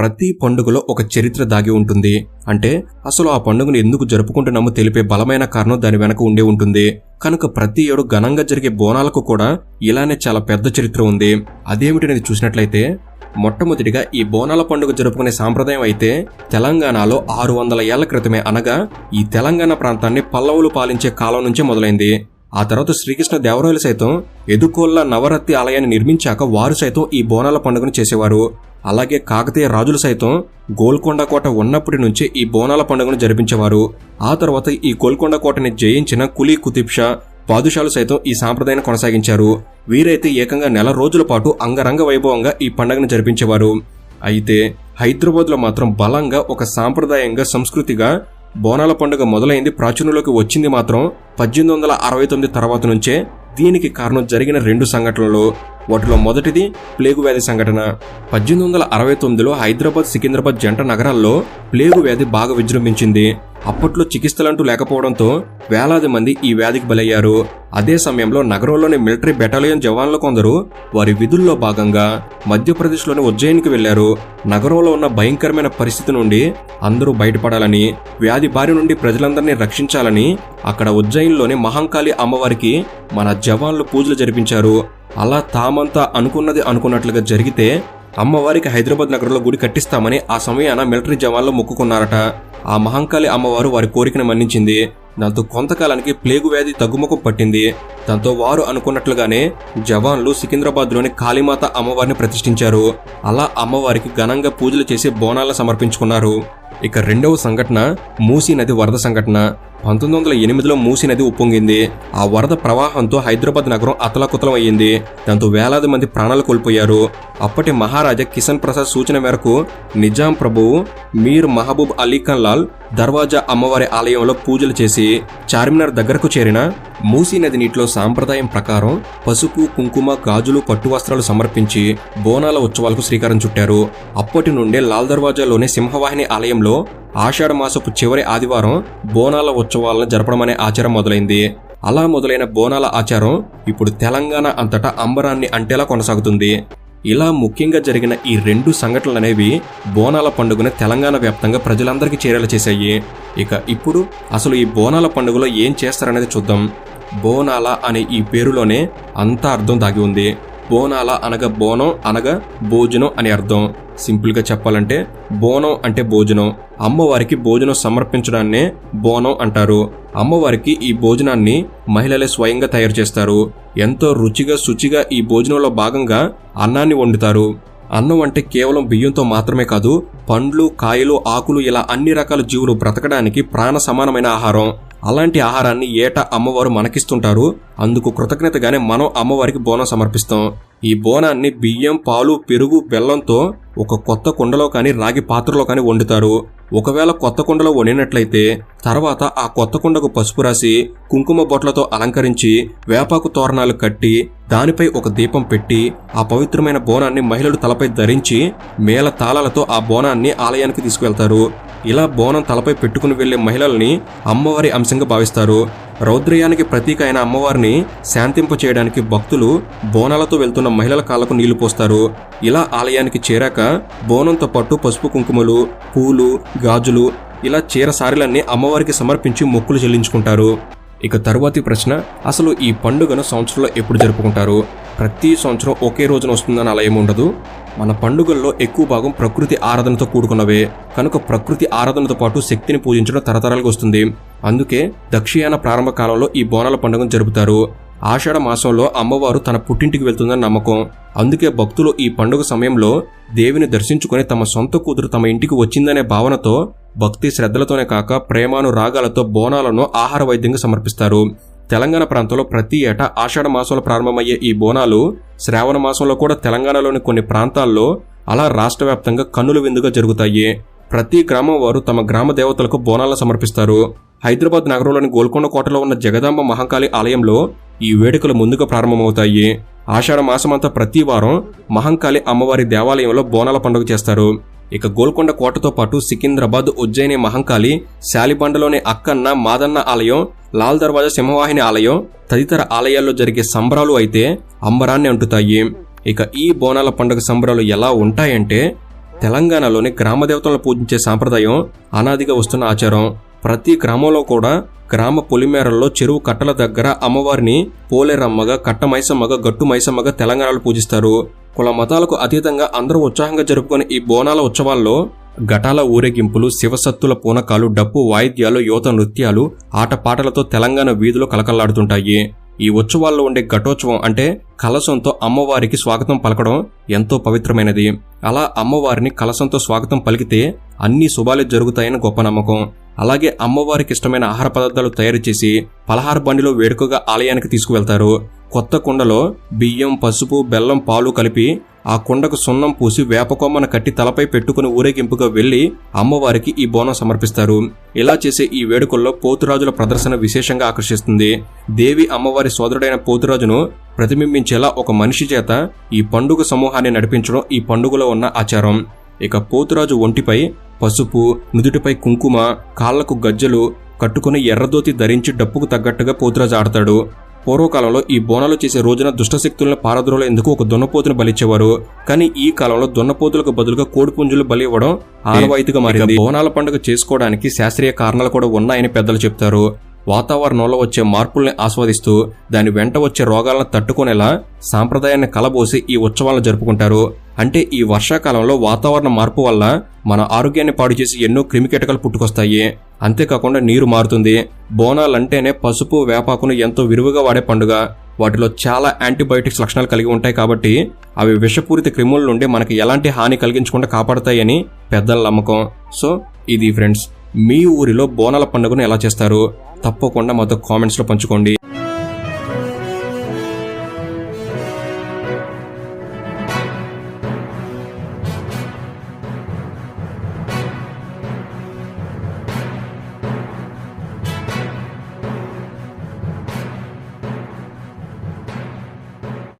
ప్రతి పండుగలో ఒక చరిత్ర దాగి ఉంటుంది. అంటే అసలు ఆ పండుగను ఎందుకు జరుపుకుంటున్నామో తెలిపే బలమైన కారణం దాని వెనక ఉండే ఉంటుంది. కనుక ప్రతి ఏడు ఘనంగా జరిగే బోనాలకు కూడా ఇలానే చాలా పెద్ద చరిత్ర ఉంది. అదేమిటనేది చూసినట్లయితే మొట్టమొదటిగా ఈ బోనాల పండుగ జరుపుకునే సాంప్రదాయం అయితే తెలంగాణలో ఆరు వందల ఏళ్ళ క్రితమే అనగా ఈ తెలంగాణ ప్రాంతాన్ని పల్లవులు పాలించే కాలం నుంచే మొదలైంది. ఆ తర్వాత శ్రీకృష్ణ దేవరాయలు సైతం ఎదుకోళ్ళ నవరత్తి ఆలయాన్ని నిర్మించాక వారు సైతం ఈ బోనాల పండుగను చేసేవారు. అలాగే కాకతీయ రాజులు సైతం గోల్కొండ కోట ఉన్నప్పటి నుంచే ఈ బోనాల పండుగను జరిపించేవారు. ఆ తర్వాత ఈ గోల్కొండ కోటని జయించిన కులీ కుతుబ్ షా పాదుషాలు సైతం ఈ సాంప్రదాయాన్ని కొనసాగించారు. వీరైతే ఏకంగా నెల రోజుల పాటు అంగరంగ వైభవంగా ఈ పండుగను జరిపించేవారు. అయితే హైదరాబాద్లో మాత్రం బలంగా ఒక సాంప్రదాయంగా సంస్కృతిగా బోనాల పండుగ మొదలైంది ప్రాచుర్యంలోకి వచ్చింది మాత్రం పద్దెనిమిది వందల అరవై తొమ్మిది తర్వాత నుంచే. దీనికి కారణం జరిగిన రెండు సంఘటనలు వాటిలో మొదటిది ప్లేగు వ్యాధి సంఘటన. పద్దెనిమిది వందల అరవై తొమ్మిదిలో హైదరాబాద్ సికింద్రాబాద్ జంట నగరాల్లో ప్లేగు వ్యాధి బాగా విజృంభించింది. అప్పట్లో చికిత్సలంటూ లేకపోవడంతో వేలాది మంది ఈ వ్యాధికి బలయ్యారు. అదే సమయంలో నగరంలోని మిలిటరీ బెటాలియన్ జవాన్లు కొందరు వారి విధుల్లో భాగంగా మధ్యప్రదేశ్లోని ఉజ్జయిన్కి వెళ్ళారు నగరంలో ఉన్న భయంకరమైన పరిస్థితి నుండి అందరూ బయటపడాలని వ్యాధి బారి నుండి ప్రజలందరినీ రక్షించాలని అక్కడ ఉజ్జయిన్లోని మహంకాళి అమ్మవారికి మన జవాన్లు పూజలు జరిపించారు. అలా తామంతా అనుకున్నది అనుకున్నట్లుగా జరిగితే అమ్మవారికి హైదరాబాద్ నగరంలో గుడి కట్టిస్తామని ఆ సమయాన మిలిటరీ జవాన్లు మొక్కుకున్నారట. ఆ మహంకాళి అమ్మవారు వారి కోరికను మన్నించింది. దాంతో కొంతకాలానికి ప్లేగు వ్యాధి తగ్గుముఖం పట్టింది. దాంతో వారు అనుకున్నట్లుగానే జవాన్లు సికింద్రాబాద్లోని కాళీమాత అమ్మవారిని ప్రతిష్ఠించారు. అలా అమ్మవారికి ఘనంగా పూజలు చేసి బోనాలను సమర్పించుకున్నారు. ఇక రెండవ సంఘటన మూసీ నది వరద సంఘటన. పంతొమ్మిది వందల ఎనిమిదిలో మూసీ నది ఉప్పొంగింది. ఆ వరద ప్రవాహంతో హైదరాబాద్ నగరం అతలకుతలం అయ్యింది. దాంతో వేలాది మంది ప్రాణాలు కోల్పోయారు. అప్పటి మహారాజా కిషన్ ప్రసాద్ సూచన మేరకు నిజాం ప్రభువు మీర్ మహబూబ్ అలీ ఖాన్ లాల్ దర్వాజా అమ్మవారి ఆలయంలో పూజలు చేసి చార్మినార్ దగ్గరకు చేరిన మూసీ నది నీటిలో సాంప్రదాయం ప్రకారం పసుపు కుంకుమ గాజులు పట్టు వస్త్రాలు సమర్పించి బోనాల ఉత్సవాలకు శ్రీకారం చుట్టారు. అప్పటి నుండే లాల్ దర్వాజాలోని సింహవాహిని ఆలయంలో ఆషాఢ మాసపు చివరి ఆదివారం బోనాల ఉత్సవాలను జరపడం అనే ఆచారం మొదలైంది. అలా మొదలైన బోనాల ఆచారం ఇప్పుడు తెలంగాణ అంతటా అంబరాన్ని అంటేలా కొనసాగుతుంది. ఇలా ముఖ్యంగా జరిగిన ఈ రెండు సంఘటనలు అనేవి బోనాల పండుగను తెలంగాణ వ్యాప్తంగా ప్రజలందరికీ చేరేలా చేశాయి. ఇక ఇప్పుడు అసలు ఈ బోనాల పండుగలో ఏం చేస్తారనేది చూద్దాం. బోనాల అనే ఈ పేరులోనే అంత అర్థం దాగి ఉంది. బోనాల అనగా బోనం అనగా భోజనం అని అర్థం. సింపుల్గా చెప్పాలంటే బోనం అంటే భోజనం. అమ్మవారికి భోజనం సమర్పించడాన్నే బోనం అంటారు. అమ్మవారికి ఈ భోజనాన్ని మహిళలే స్వయంగా తయారు చేస్తారు. ఎంతో రుచిగా శుచిగా ఈ భోజనంలో భాగంగా అన్నాన్ని వండుతారు. అన్నం అంటే కేవలం బియ్యంతో మాత్రమే కాదు పండ్లు కాయలు ఆకులు ఇలా అన్ని రకాల జీవులు బ్రతకడానికి ప్రాణ సమానమైన ఆహారం. అలాంటి ఆహారాన్ని ఏటా అమ్మవారు మనకిస్తుంటారు? అందుకు కృతజ్ఞతగానే మనం అమ్మవారికి బోనం సమర్పిస్తాం. ఈ బోనాన్ని బియ్యం పాలు పెరుగు బెల్లంతో ఒక కొత్త కుండలో కానీ రాగి పాత్రలో కానీ వండుతారు. ఒకవేళ కొత్త కుండలో వండినట్లయితే తర్వాత ఆ కొత్త కుండకు పసుపు రాసి కుంకుమ బొట్లతో అలంకరించి వేపాకు తోరణాలు కట్టి దానిపై ఒక దీపం పెట్టి ఆ పవిత్రమైన బోనాన్ని మహిళలు తలపై ధరించి మేళ తాళాలతో ఆ బోనాన్ని ఆలయానికి తీసుకువెళ్తారు. ఇలా బోనం తలపై పెట్టుకుని వెళ్ళే మహిళల్ని అమ్మవారి అంశంగా భావిస్తారు. రౌద్రయానికి ప్రతీక అయిన అమ్మవారిని శాంతింప చేయడానికి భక్తులు బోనాలతో వెళ్తున్న మహిళల కాళ్ళకు నీళ్ళు పోస్తారు. ఇలా ఆలయానికి చేరాక బోనంతో పాటు పసుపు కుంకుమలు పూలు గాజులు ఇలా చీర సారీలన్నీ అమ్మవారికి సమర్పించి మొక్కులు చెల్లించుకుంటారు. ఇక తరువాతి ప్రశ్న అసలు ఈ పండుగను సంవత్సరంలో ఎప్పుడు జరుపుకుంటారు? ప్రతి సంవత్సరం ఒకే రోజున వస్తుందని అలా ఏముండదు మన పండుగల్లో ఎక్కువ భాగం ప్రకృతి ఆరాధనతో కూడుకున్నవే. కనుక ప్రకృతి ఆరాధనతో పాటు శక్తిని పూజించడం తరతరాలుగా వస్తుంది. అందుకే దక్షియాన ప్రారంభ కాలంలో ఈ బోనాల పండుగను జరుపుతారు. ఆషాఢ మాసంలో అమ్మవారు తన పుట్టింటికి వెళ్తుందని నమ్మకం. అందుకే భక్తులు ఈ పండుగ సమయంలో దేవిని దర్శించుకుని తమ సొంత కూతురు తమ ఇంటికి వచ్చిందనే భావనతో భక్తి శ్రద్ధలతోనే కాక ప్రేమాను రాగాలతో బోనాలను ఆహార వైద్యంగా సమర్పిస్తారు. తెలంగాణ ప్రాంతంలో ప్రతి ఏటా ఆషాఢ మాసంలో ప్రారంభమయ్యే ఈ బోనాలు శ్రావణ మాసంలో కూడా తెలంగాణలోని కొన్ని ప్రాంతాల్లో అలా రాష్ట్ర వ్యాప్తంగా కన్నుల విందుగా జరుగుతాయి. ప్రతి గ్రామం వారు తమ గ్రామ దేవతలకు బోనాలను సమర్పిస్తారు. హైదరాబాద్ నగరంలోని గోల్కొండ కోటలో ఉన్న జగదాంబ మహంకాళి ఆలయంలో ఈ వేడుకలు ముందుగా ప్రారంభమవుతాయి. ఆషాఢ మాసమంతా ప్రతి వారం మహంకాళి అమ్మవారి దేవాలయంలో బోనాల పండుగ చేస్తారు. ఇక గోల్కొండ కోటతో పాటు సికింద్రాబాద్ ఉజ్జయిని మహంకాళి శాలిబండలోని అక్కన్న మాదన్న ఆలయం లాల్ దర్వాజా సింహవాహిని ఆలయం తదితర ఆలయాల్లో జరిగే సంబరాలు అయితే అంబరాన్ని అంటుతాయి. ఇక ఈ బోనాల పండుగ సంబరాలు ఎలా ఉంటాయంటే తెలంగాణలోని గ్రామ దేవతలను పూజించే సాంప్రదాయం అనాదిగా వస్తున్న ఆచారం. ప్రతి గ్రామంలో కూడా గ్రామ పొలిమేరల్లో చెరువు కట్టల దగ్గర అమ్మవారిని పోలేరమ్మగా కట్టమైసమ్మగా గట్టు మైసమ్మగా తెలంగాణలో పూజిస్తారు. కుల మతాలకు అతీతంగా అందరూ ఉత్సాహంగా జరుపుకునే ఈ బోనాల ఉత్సవాల్లో ఘటాల ఊరేగింపులు శివసత్తుల పూనకాలు డప్పు వాయిద్యాలు యువత నృత్యాలు ఆటపాటలతో తెలంగాణ వీధులు కలకల్లాడుతుంటాయి ఈ ఉత్సవాల్లో ఉండే ఘటోత్సవం అంటే కలసంతో అమ్మవారికి స్వాగతం పలకడం ఎంతో పవిత్రమైనది. అలా అమ్మవారిని కలశంతో స్వాగతం పలికితే అన్ని శుభాలు జరుగుతాయని గొప్ప నమ్మకం. అలాగే అమ్మవారికి ఇష్టమైన ఆహార పదార్థాలు తయారు చేసి పలహార బండిలో వేడుకగా ఆలయానికి తీసుకువెళ్తారు. కొత్త కుండలో బియ్యం పసుపు బెల్లం పాలు కలిపి ఆ కుండకు సున్నం పూసి వేపకొమ్మను కట్టి తలపై పెట్టుకుని ఊరేగింపుగా వెళ్ళి అమ్మవారికి ఈ బోనం సమర్పిస్తారు. ఇలా చేసే ఈ వేడుకల్లో పోతురాజుల ప్రదర్శన విశేషంగా ఆకర్షిస్తుంది. దేవి అమ్మవారి సోదరుడైన పోతురాజును ప్రతిబింబించేలా ఒక మనిషి చేత ఈ పండుగ సమూహాన్ని నడిపించడం ఈ పండుగలో ఉన్న ఆచారం. ఇక పోతురాజు ఒంటిపై పసుపు నుదుటిపై కుంకుమ కాళ్ళకు గజ్జలు కట్టుకుని ఎర్రదోతి ధరించి డప్పుకు తగ్గట్టుగా పోతురాజు ఆడతాడు. పూర్వకాలంలో ఈ బోనాలు చేసే రోజున దుష్టశక్తులను పారద్రోలేందుకు ఒక దున్నపోతును బలిచ్చేవారు. కానీ ఈ కాలంలో దున్నపోతులకు బదులుగా కోడిపుంజులు బలి ఇవ్వడం ఆనవాయితీగా మారింది. బోనాల పండుగ చేసుకోవడానికి శాస్త్రీయ కారణాలు కూడా ఉన్నాయని పెద్దలు చెప్తారు. వాతావరణంలో వచ్చే మార్పుల్ని ఆస్వాదిస్తూ దాని వెంట వచ్చే రోగాలను తట్టుకునేలా సాంప్రదాయాన్ని కలబోసి ఈ ఉత్సవాలను జరుపుకుంటారు. అంటే ఈ వర్షాకాలంలో వాతావరణ మార్పు వల్ల మన ఆరోగ్యాన్ని పాడు చేసి ఎన్నో క్రిమికీటకాలు పుట్టుకొస్తాయి. అంతేకాకుండా నీరు మారుతుంది. బోనాలంటేనే పసుపు వేపాకును ఎంతో విరివిగా వాడే పండుగ. వాటిలో చాలా యాంటీబయోటిక్స్ లక్షణాలు కలిగి ఉంటాయి కాబట్టి అవి విషపూరిత క్రిముల నుండి మనకి ఎలాంటి హాని కలిగించకుండా కాపాడతాయని పెద్దల నమ్మకం. సో ఇది ఫ్రెండ్స్. మీ ఊరిలో బోనాల పండుగను ఎలా చేస్తారు? తప్పకుండా మాతో కామెంట్స్లో పంచుకోండి.